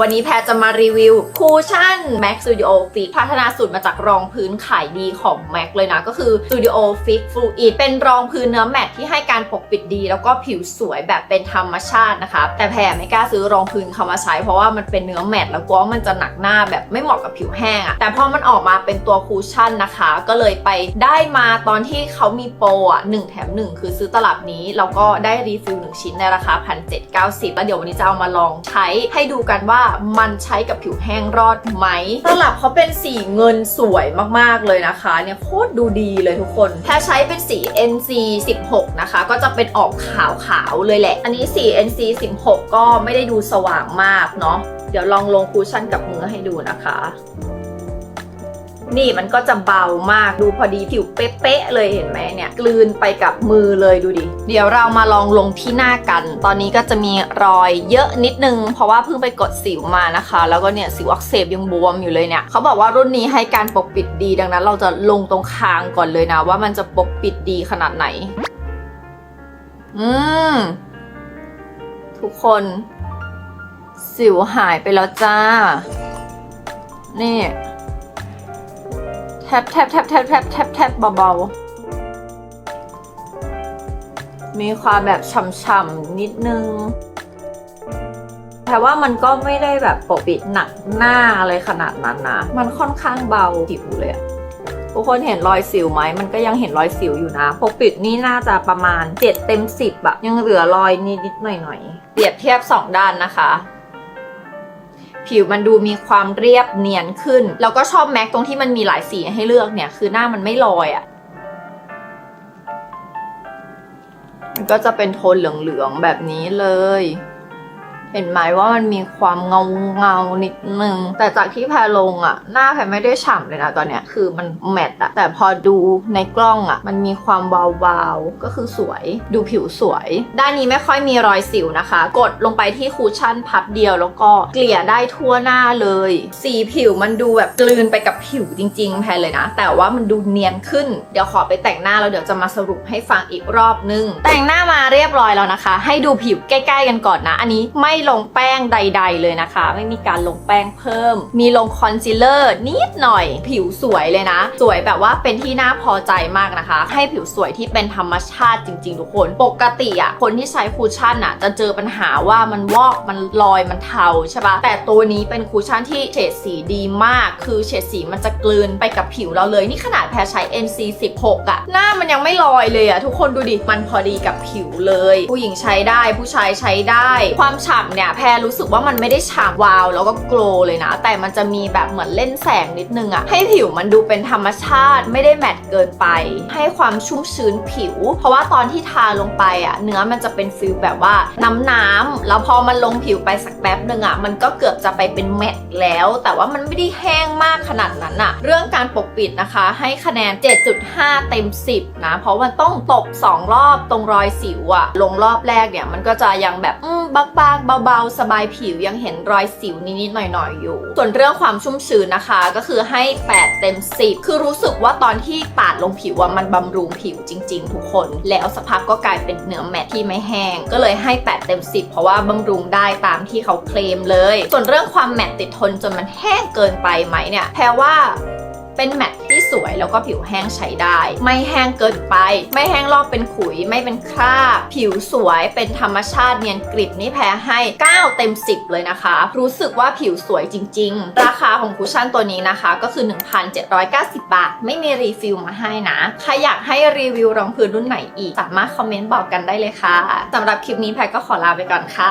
วันนี้แพรจะมารีวิวคูชั่น Mac Studio Fix พัฒนาสูตรมาจากรองพื้นขายดีของ Mac เลยนะ ก็คือ Studio Fix Fluid เป็นรองพื้นเนื้อแมตที่ให้การปกปิดดี แล้วก็ผิวสวยแบบเป็นธรรมชาตินะคะ แต่แพรไม่กล้าซื้อรองพื้นเขามาใช้ เพราะว่ามันเป็นเนื้อแมตแล้วกลัวว่ามันจะหนักหน้าแบบไม่เหมาะกับผิวแห้งอะแต่พอมันออกมาเป็นตัวคูชั่นนะคะ ก็เลยไปได้มาตอนที่เขามีโปรอะ1แถม1คือซื้อตลับนี้แล้วก็ได้รีฟิล1ชิ้นในราคา1,790แล้วเดี๋ยววันนี้จะเอามาลองใช้ให้ดูกันว่ามันใช้กับผิวแห้งรอดไหมตลับเขาเป็นสีเงินสวยมากๆเลยนะคะเนี่ยโคตรดูดีเลยทุกคนแพ้ใช้เป็นสี NC 16 นะคะ ก็จะเป็นออกขาวๆเลยแหละ อันนี้สี NC 16 ก็ไม่ได้ดูสว่างมากเนาะเดี๋ยวลองลงคูชั่นกับมือให้ดูนะคะ นี่มันก็จะเบามากดูพอดีผิวเป๊ะๆเลยเห็นไหมเนี่ย กลืนไปกับมือเลยดูดิ เดี๋ยวเรามาลองลงที่หน้ากัน ตอนนี้ก็จะมีรอยเยอะนิดนึง เพราะว่าเพิ่งไปกดสิวมานะคะ แล้วก็เนี่ยสิวอักเสบยังบวมอยู่เลยเนี่ยเขาบอกว่ารุ่นนี้ให้การปกปิดดีดังนั้น เราจะลงตรงคางก่อนเลยนะ ว่ามันจะปกปิดดีขนาดไหน อืมทุกคน สิวหายไปแล้วจ้า นี่ ทบแทบแทบแทบแทบแทบแทบเบาๆ มีความแบบฉ่ำๆนิดนึง แต่ว่ามันก็ไม่ได้แบบปกปิดหนักหน้าอะไรขนาดนั้นนะ มันค่อนข้างเบาผิวเลยอะทุกคนเห็นรอยสิวไหม มันก็ยังเห็นรอยสิวอยู่นะ ปกปิดนี่น่าจะประมาณ 7 เต็ม 10อะยังเหลือรอยนิดๆหน่อยๆ เปรียบเทียบ 2 ด้านนะคะ ผิวมันดูมีความเรียบเนียนขึ้น แล้วก็ชอบแม็กตรงที่มันมีหลายสีให้เลือกเนี่ย คือหน้ามันไม่ลอยอะ่ะมันก็จะเป็นโทนเหลืองๆแบบนี้เลย เห็นไหมว่ามันมีความเงาเงานิดนึง แต่จากที่แพรลงอะ่ะหน้าแพรไม่ได้ฉ่ำเลยนะตอนเนี้ยคือมันแมตต์อะแต่พอดูในกล้องอะ่ะมันมีความวาวๆก็คือสวย ดูผิวสวย ด้านนี้ไม่ค่อยมีรอยสิวนะคะ กดลงไปที่คูชั่นพับเดียวแล้วก็เกลี่ยได้ทั่วหน้าเลย สีผิวมันดูแบบกลืนไปกับผิวจริง ๆ แพรเลยนะ แต่ว่ามันดูเนียนขึ้นเดี๋ยวขอไปแต่งหน้าแล้วเดี๋ยวจะมาสรุปให้ฟังอีกรอบนึง แต่งหน้ามาเรียบร้อยแล้วนะคะ ให้ดูผิวใกล้ ๆ กันก่อนนะ อันนี้ไม่ลงแป้งใด ๆ เลยนะคะ ไม่มีการลงแป้งเพิ่ม มีลงคอนซีลเลอร์นิดหน่อย ผิวสวยเลยนะ สวยแบบว่าเป็นที่น่าพอใจมากนะคะ ให้ผิวสวยที่เป็นธรรมชาติจริง ๆ ทุกคน ปกติอะคนที่ใช้คูชั่นอะจะเจอปัญหาว่ามันวอกมันลอยมันเทาใช่ปะแต่ตัวนี้เป็นคูชั่นที่เฉดสีดีมาก คือเฉดสีมันจะกลืนไปกับผิวเราเลย นี่ขนาดแพรใช้ NC 16อะหน้ามันยังไม่ลอยเลยอะทุกคนดูดิมันพอดีกับผิวเลย ผู้หญิงใช้ได้ผู้ชายใช้ได้ ความฉ่ำเนี่ยแพรรู้สึกว่ามันไม่ได้ฉ่ำวาว แล้วก็โกลเลยนะ แต่มันจะมีแบบเหมือนเล่นแสงนิดนึงอะให้ผิวมันดูเป็นธรรมชาติไม่ได้แมตต์เกินไป ให้ความชุ่มชื้นผิว เพราะว่าตอนที่ทาลงไปอะเนื้อมันจะเป็นฟิลแบบว่าน้ำน้ำๆแล้วพอมันลงผิวไปสักแป๊บหนึ่งอะมันก็เกือบจะไปเป็นแมตต์แล้ว แต่ว่ามันไม่ได้แห้งมากขนาดนั้นอะเรื่องการปกปิดนะคะให้คะแนน 7.5 เต็ม 10 นะ เพราะมันต้องตบ 2 รอบตรงรอยสิวอะลงรอบแรกเนี่ยมันก็จะยังแบบอืม บางๆเบาๆ สบายผิวยังเห็นรอยสิวนิดๆหน่อยๆอยู่ ส่วนเรื่องความชุ่มชื้นนะคะ ก็คือให้ 8 เต็ม 10 คือรู้สึกว่าตอนที่ปาดลงผิวว่ามันบำรุงผิวจริง ๆ ทุกคน แล้วสักพักก็กลายเป็นเนื้อแมตที่ไม่แห้ง ก็เลยให้ 8 เต็ม 10 เพราะว่าบำรุงได้ตามที่เขาเคลมเลย ส่วนเรื่องความแมตติดทนจนมันแห้งเกินไปไหมเนี่ยแพรว่าเป็นแมตที่ สวยแล้วก็ผิวแห้งใช้ได้ ไม่แห้งเกินไป ไม่แห้งลอกเป็นขุย ไม่เป็นคราบผิวสวยเป็นธรรมชาติเนียนกริบนี่แพ้ให้ 9 เต็ม 10 เลยนะคะ รู้สึกว่าผิวสวยจริง ๆ ราคาของคุชชั่นตัวนี้นะคะ ก็คือ 1,790 บาท ไม่มีรีฟิลมาให้นะ ใครอยากให้รีวิวรองพื้นรุ่นไหนอีก สามารถคอมเมนต์บอกกันได้เลยค่ะสำหรับคลิปนี้แพรก็ขอลาไปก่อนค่ะ